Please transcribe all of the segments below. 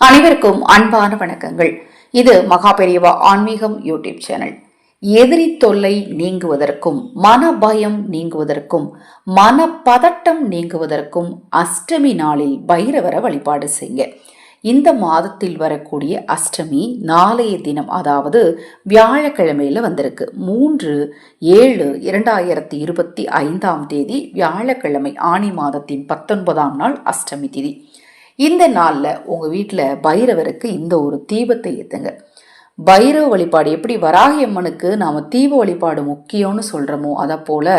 அனைவருக்கும் அன்பான வணக்கங்கள். இது மகாபெரியவா ஆன்மீகம் யூடியூப் சேனல். எதிரி தொல்லை நீங்குவதற்கும் மன பயம் நீங்குவதற்கும் மன பதட்டம் நீங்குவதற்கும் அஷ்டமி நாளில் பைரவரை வழிபாடு செய்ய இந்த மாதத்தில் வரக்கூடிய அஷ்டமி நாளைய தினம் அதாவது வியாழக்கிழமையில வந்திருக்கு. மூன்று ஏழு இரண்டாயிரத்தி இருபத்தி ஐந்தாம் தேதி வியாழக்கிழமை ஆணி மாதத்தின் பத்தொன்பதாம் நாள் அஷ்டமி திதி. இந்த நாளில் உங்கள் வீட்டில் பைரவருக்கு இந்த ஒரு தீபத்தை ஏற்றுங்க பைரவ வழிபாடு எப்படி வராகி அம்மனுக்கு நாம் தீப வழிபாடு முக்கியம்னு சொல்கிறோமோ அதை போல்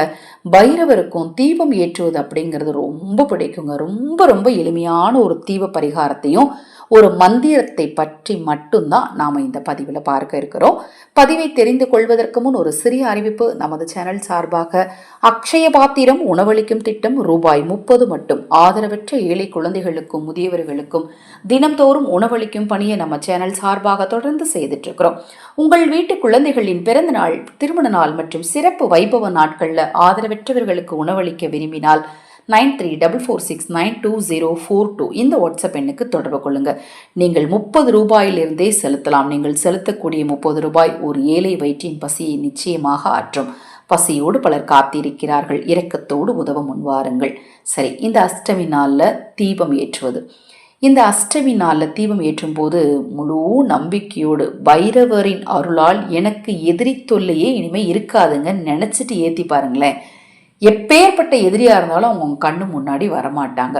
பைரவருக்கும் தீபம் ஏற்றுவது அப்படிங்கிறது ரொம்ப பிடிக்குங்க. ரொம்ப ரொம்ப எளிமையான ஒரு தீப பரிகாரத்தையும் ஒரு மந்திரத்தை பற்றி மட்டும்தான் நாம் இந்த பதிவில் பார்க்க இருக்கிறோம். பதிவை தெரிந்து கொள்வதற்கு முன் ஒரு சிறிய அறிவிப்பு. நமது சேனல் சார்பாக அக்ஷய பாத்திரம் உணவளிக்கும் திட்டம் ரூபாய் முப்பது மட்டும். ஆதரவற்ற ஏழை குழந்தைகளுக்கும் முதியவர்களுக்கும் தினம்தோறும் உணவளிக்கும் பணியை நம்ம சேனல் சார்பாக தொடர்ந்து செய்துட்டு இருக்கிறோம் உங்கள் வீட்டு குழந்தைகளின் பிறந்த நாள் திருமண நாள் மற்றும் சிறப்பு வைபவ நாட்களில் ஆதரவற்றவர்களுக்கு உணவளிக்க விரும்பினால் nine three double four six nine two zero four two. இந்த வாட்ஸ்அப் எண்ணுக்கு தொடர்பு கொள்ளுங்கள் நீங்கள் முப்பது ரூபாயிலிருந்தே செலுத்தலாம். நீங்கள் செலுத்தக்கூடிய முப்பது ரூபாய் ஒரு ஏழை வயிற்றின் பசியை நிச்சயமாக ஆற்றும் பசியோடு பலர் காத்திருக்கிறார்கள். இரக்கத்தோடு உதவ முன்வாருங்கள் சரி இந்த அஷ்டமி நாளில் தீபம் ஏற்றுவது. இந்த அஷ்டமி நாளில் தீபம் ஏற்றும்போது முழு நம்பிக்கையோடு பைரவரின் அருளால் எனக்கு எதிரி தொல்லையே இனிமேல் இருக்காதுங்க. நினச்சிட்டு ஏற்றி பாருங்களேன். எப்பேற்பட்ட எதிரியாக இருந்தாலும் அவங்க உங்கள் கண்ணு முன்னாடி வரமாட்டாங்க.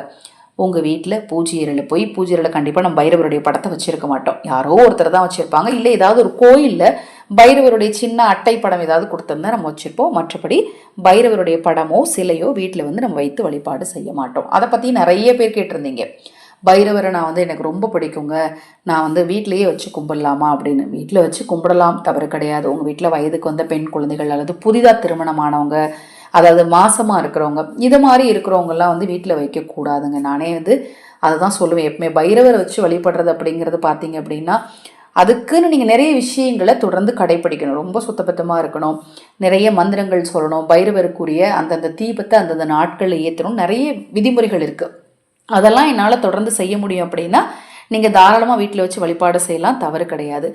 உங்கள் வீட்டில் பூஜையரில் போய் பூஜையரில் கண்டிப்பாக நம்ம பைரவருடைய படத்தை வச்சுருக்க மாட்டோம். யாரோ ஒருத்தர் தான் வச்சுருப்பாங்க. இல்லை ஏதாவது ஒரு கோயிலில் பைரவருடைய சின்ன அட்டை படம் ஏதாவது கொடுத்துருந்தா நம்ம வச்சுருப்போம். மற்றபடி பைரவருடைய படமோ சிலையோ வீட்டில் வந்து நம்ம வைத்து வழிபாடு செய்ய மாட்டோம். அதை பற்றி நிறைய பேர் கேட்டிருந்தீங்க. பைரவரை நான் வந்து எனக்கு ரொம்ப பிடிக்குங்க. நான் வந்து வீட்டிலையே வச்சு கும்பிடலாமா அப்படின்னு. வீட்டில் வச்சு கும்பிடலாம். தவறு கிடையாது. உங்கள் வீட்டில் வயதுக்கு வந்த பெண் குழந்தைகள் அல்லது புதிதாக திருமணமானவங்க அதாவது மாசமாக இருக்கிறவங்க இது மாதிரி இருக்கிறவங்கெல்லாம் வந்து வீட்டில் வைக்கக்கூடாதுங்க. நானே வந்து அதை தான் சொல்லுவேன். எப்பவுமே பைரவரை வச்சு வழிபடுறது அப்படிங்கிறது பார்த்தீங்க அப்படின்னா அதுக்குன்னு நீங்கள் நிறைய விஷயங்களை தொடர்ந்து கடைப்பிடிக்கணும். ரொம்ப சுத்தபத்தமாக இருக்கணும். நிறைய மந்திரங்கள் சொல்லணும். பைரவருக்குரிய அந்தந்த தீபத்தை அந்தந்த நாட்களில் ஏற்றணும். நிறைய விதிமுறைகள் இருக்குது அதெல்லாம் என்னால் தொடர்ந்து செய்ய முடியும் அப்படின்னா நீங்கள் தாராளமாக வீட்டில் வச்சு வழிபாடு செய்யலாம். தவறு கிடையாது.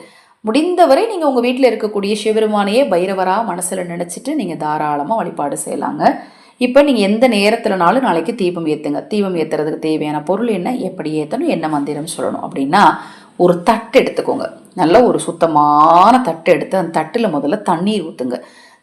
முடிந்தவரை நீங்கள் உங்கள் வீட்டில் இருக்கக்கூடிய சிவபெருமானையே பைரவராக மனசில் நினச்சிட்டு நீங்கள் தாராளமாக வழிபாடு செய்யலாங்க. இப்போ நீங்கள் எந்த நேரத்தில்னாலும் நாளைக்கு தீபம் ஏற்றுங்க தீபம் ஏற்றுறதுக்கு தேவையான பொருள் என்ன எப்படி ஏற்றணும் என்ன மந்திரம் சொல்லணும் அப்படின்னா ஒரு தட்டு எடுத்துக்கோங்க. நல்ல ஒரு சுத்தமான தட்டு எடுத்து அந்த தட்டில் முதல்ல தண்ணீர் ஊற்றுங்க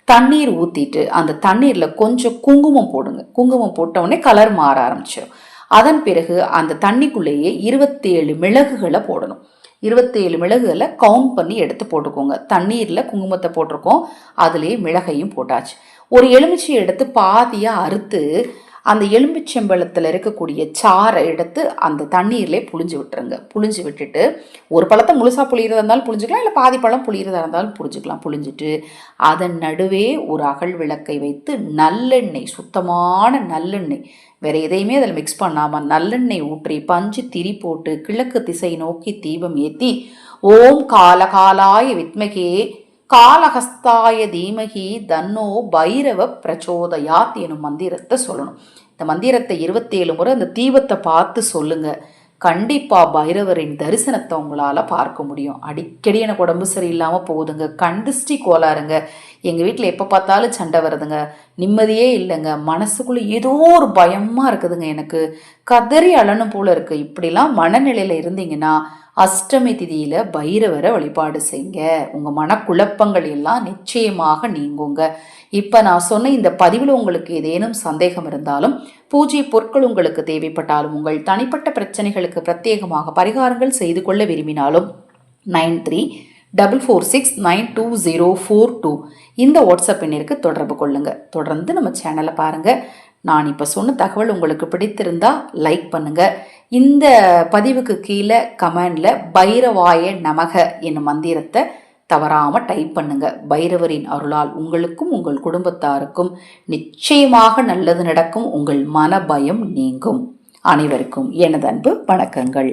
தண்ணீர் ஊற்றிட்டு அந்த தண்ணீரில் கொஞ்சம் குங்குமம் போடுங்க. குங்குமம் போட்டவுடனே கலர் மாற ஆரம்பிச்சிடும் அதன் பிறகு அந்த தண்ணிக்குள்ளேயே இருபத்தேழு மிளகுகளை போடணும். இருபத்தேழு மிளகுகளை கவுண்ட் பண்ணி எடுத்து போட்டுக்கோங்க. தண்ணீரில் குங்குமத்தை போட்டிருக்கோம். அதுலேயே மிளகையும் போட்டாச்சு. ஒரு எலுமிச்சையை எடுத்து பாதியாக அறுத்து அந்த எலும்பிச்சம்பழத்தில் இருக்கக்கூடிய சாறை எடுத்து அந்த தண்ணீர்லேயே புழிஞ்சு விட்டுருங்க. புழிஞ்சு விட்டுட்டு ஒரு பழத்தை முழுசாக புளியிறதா இருந்தாலும் புழிஞ்சிக்கலாம் இல்லை பாதி பழம் புளியிறதா இருந்தாலும் புழிஞ்சிக்கலாம். புளிஞ்சிட்டு அதன் நடுவே ஒரு அகல் விளக்கை வைத்து நல்லெண்ணெய் சுத்தமான நல்லெண்ணெய் வேறு எதையுமே அதில் மிக்ஸ் பண்ணாமல் நல்லெண்ணெய் ஊற்றி பஞ்சு திரி போட்டு கிழக்கு திசை நோக்கி தீபம் ஏற்றி ஓம் காலகாலாய வித்மகே காலஹஸ்தாய தீமகி தன்னோ பைரவ பிரச்சோதயாத் எனும் மந்திரத்தை சொல்லணும். இந்த மந்திரத்தை இருபத்தேழு முறை அந்த தீபத்தை பார்த்து சொல்லுங்க. கண்டிப்பாக பைரவரின் தரிசனத்தை உங்களால் பார்க்க முடியும். அடிக்கடி எனக்கு உடம்பு சரியில்லாமல் போகுதுங்க. கண்டிஸ்டி கோளாறுங்க. எங்கள் வீட்டில் எப்போ பார்த்தாலும் சண்டை வருதுங்க. நிம்மதியே இல்லைங்க. மனசுக்குள்ளே ஏதோ ஒரு பயமாக இருக்குதுங்க எனக்கு. கதறி அழனும் போல இருக்குது இப்படிலாம் மனநிலையில் இருந்தீங்கன்னா அஷ்டமி திதியில் பைரவரை வழிபாடு செய்யுங்க உங்கள் மனக்குழப்பங்கள் எல்லாம் நிச்சயமாக நீங்குங்க. இப்போ நான் சொன்ன இந்த பதிவில் உங்களுக்கு ஏதேனும் சந்தேகம் இருந்தாலும் பூஜை பொருட்கள் உங்களுக்கு தேவைப்பட்டாலும் உங்கள் தனிப்பட்ட பிரச்சனைகளுக்கு பிரத்யேகமாக பரிகாரங்கள் செய்து கொள்ள விரும்பினாலும் nine three double four six nine two zero four two இந்த வாட்ஸ்அப் எண்ணிற்கு தொடர்பு கொள்ளுங்கள் தொடர்ந்து நம்ம சேனலை பாருங்கள் நான் இப்போ சொன்ன தகவல் உங்களுக்கு பிடித்திருந்தா லைக் பண்ணுங்கள் இந்த பதிவுக்கு கீழே கமெண்டில் பைரவாய நமக என்னும் மந்திரத்தை தவறாமல் டைப் பண்ணுங்க. பைரவரின் அருளால் உங்களுக்கும் உங்கள் குடும்பத்தாருக்கும் நிச்சயமாக நல்லது நடக்கும். உங்கள் மன பயம் நீங்கும். அனைவருக்கும் எனது அன்பு வணக்கங்கள்.